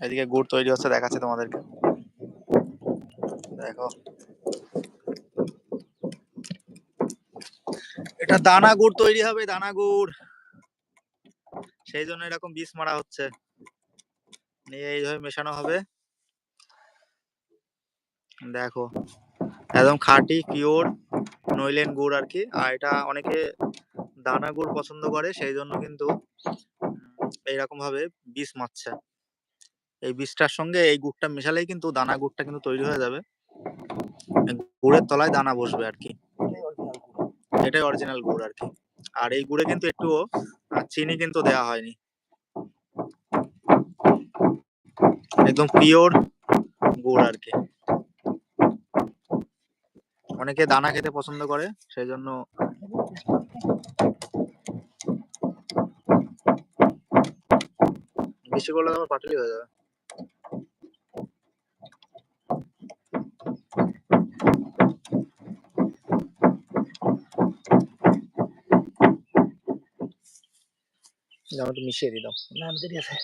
এদিকে গুড় তৈরি হচ্ছে, দেখাচ্ছে তোমাদেরকে। দেখো। এটা দানা গুড় তৈরি হবে, দানা গুড়। সেই জন্য এরকম বীজ মারা হচ্ছে। নিয়ে এইভাবে মেশানো হবে। দেখো, একদম খাঁটি পিওর নইলেন গুড় আর কি। আর এটা অনেকে দানা গুড় পছন্দ করে, সেই জন্য কিন্তু এইরকম ভাবে বীজ মারছে। এই বীজটার সঙ্গে এই গুড়টা মেশালেই কিন্তু দানা গুড়টা কিন্তু তৈরি হয়ে যাবে। গুড়ের তলায় দানা বসবে আর কি এটাই অরিজিনাল গুড় আর কি আর এই গুড়ে কিন্তু একটুও আহ, চিনি কিন্তু দেওয়া হয়নি। একদম পিওর গুড় আর কি অনেকে দানা খেতে পছন্দ করে সেই জন্য বেশি করলে তো আবার পাটালি হয়ে যাবে। জামাটা মিশিয়ে দিই দাও। না আমি দেরি আছে।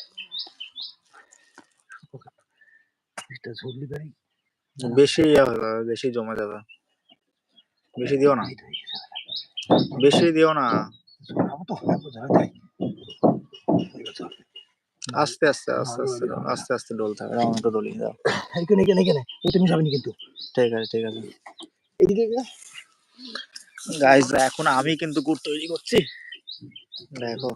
এটা ঝুড়লি গাড়ি বেশি বেশি জমে যাবে। বেশি দিও না। বেশি দিও না। আস্তে আস্তে আস্তে আস্তে আস্তে আস্তে ডলতে হবে রাউন্ডটা ডলিয়ে দাও এখানে এখানে এখানে। ওটা মিশাবি না কিন্তু। ঠিক আছে ঠিক আছে। এদিকে। গাইস এখন আমি কিন্তু গুড় তৈরি করছি। দেখো।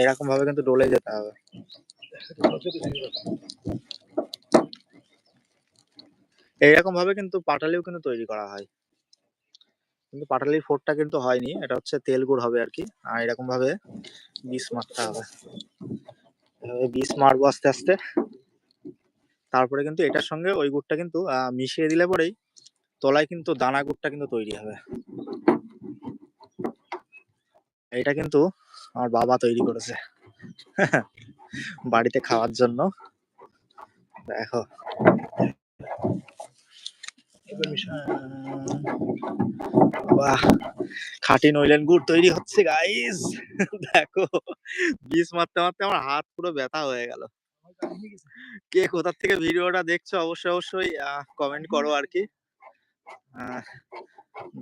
এরকম ভাবে কিন্তু ডলে যেতে হবে। এইরকম ভাবে কিন্তু পাটালিও কিন্তু তৈরি করা হয়। কিন্তু পাটালির ফোরটা কিন্তু হয়নি, এটা হচ্ছে তেল গুড় হবে আর কি। আর এরকম ভাবে বিষ মারতে হবে। বিষ মারবো আস্তে আস্তে। তারপরে কিন্তু এটার সঙ্গে ওই গুড়টা কিন্তু মিশিয়ে দিলে পরেই তলায় কিন্তু দানা গুড়টা কিন্তু তৈরি হবে। এটা কিন্তু আমার বাবা তৈরি করেছে। বাড়িতে খাওয়ার জন্য। দেখো। বাহ! খাঁটি নইলেন গুড় তৈরি হচ্ছে গাইস দেখো। বিষ মারতে মারতে আমার হাত পুরো ব্যথা হয়ে গেল। কে কোথা থেকে ভিডিওটা দেখছ? অবশ্যই অবশ্যই কমেন্ট করো আর কি।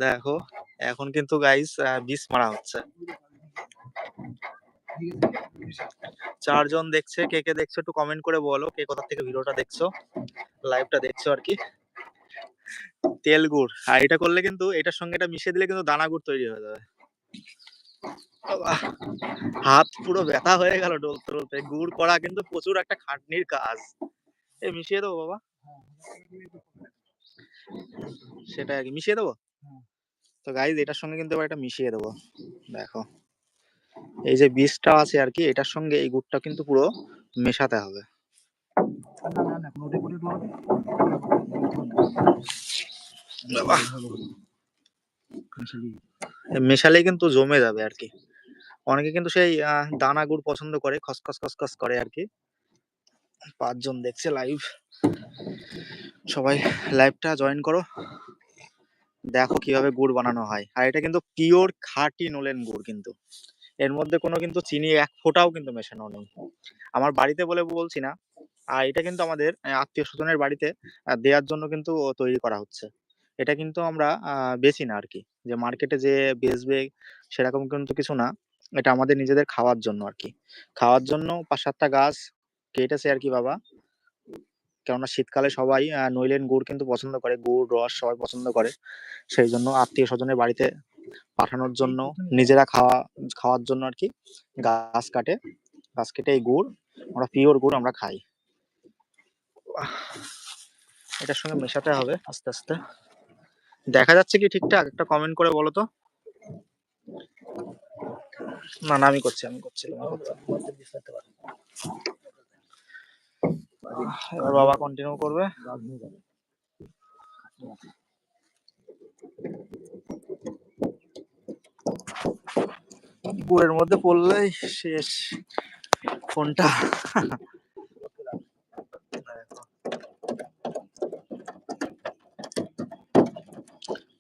দেখো। এখন কিন্তু গাইস বিষ মারা হচ্ছে। চারজন দেখছে কে কে দেখছ একটু কমেন্ট করে বলো কে কোথা থেকে ভিডিওটা দেখছ লাইভটা দেখছ আর কি। তেল গুড় আর এটা করলে কিন্তু এটার সঙ্গে এটা মিশিয়ে দিলে কিন্তু দানা গুড় তৈরি হয়ে যাবে। হাত পুরো ব্যথা হয়ে গেল ডলতে ডলতে গুড় করা কিন্তু প্রচুর একটা খাটনির কাজ। এ মিশিয়ে দেবো বাবা? সেটা আর কি মিশিয়ে দেবো? তো গাইজ এটার সঙ্গে কিন্তু এবার এটা মিশিয়ে দেবো। দেখো। এই যে বীজটা আছে আর কি এটার সঙ্গে এই গুড়টা কিন্তু পুরো মেশাতে হবে। মেশালেই কিন্তু জমে যাবে আর কি অনেকে কিন্তু সেই দানা গুড় পছন্দ করে, খসখস খসখস করে আর কি পাঁচজন দেখছে লাইভ সবাই লাইভটা জয়েন করো। দেখো কীভাবে গুড় বানানো হয়। আর এটা কিন্তু পিওর খাঁটি নোলেন গুড় কিন্তু। এর মধ্যে কোনো কিন্তু চিনি এক ফোঁটাও কিন্তু মেশানো নেই। আমার বাড়িতে বলে বলছি না, আর এটা কিন্তু আমাদের আত্মীয় স্বজনের বাড়িতে দেওয়ার জন্য কিন্তু তৈরি করা হচ্ছে। এটা কিন্তু আমরা বেচি না আর কি যে মার্কেটে যে বেচবে সেরকম কিন্তু কিছু না। এটা আমাদের নিজেদের খাওয়ার জন্য আর কি খাওয়ার জন্য পাঁচ সাতটা গাছ কেটেছে আর কি বাবা। কেননা শীতকালে সবাই নইলেন গুড় কিন্তু পছন্দ করে। গুড়, রস সবাই পছন্দ করে। সেই জন্য আত্মীয় স্বজনের বাড়িতে পাঠানোর জন্য নিজেরা খাওয়া খাওয়ার জন্য আর কি গাছ কাটে। গাছ কেটে এই গুড় আমরা পিওর গুড় আমরা খাই। এটার সঙ্গে মেশাতে হবে আস্তে আস্তে। দেখা যাচ্ছে কি ঠিকঠাক? একটা কমেন্ট করে বলো তো। না না আমি করছি আমি করছি বাবা কন্টিনিউ করবে। গুড়ের মধ্যে পড়লেই শেষ। ফোনটা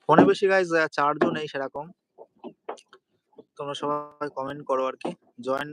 ফোনে বেশি গাইজ চার্জও নেই সেরকম, তোমরা সবাই কমেন্ট করো আর কি। জয়েন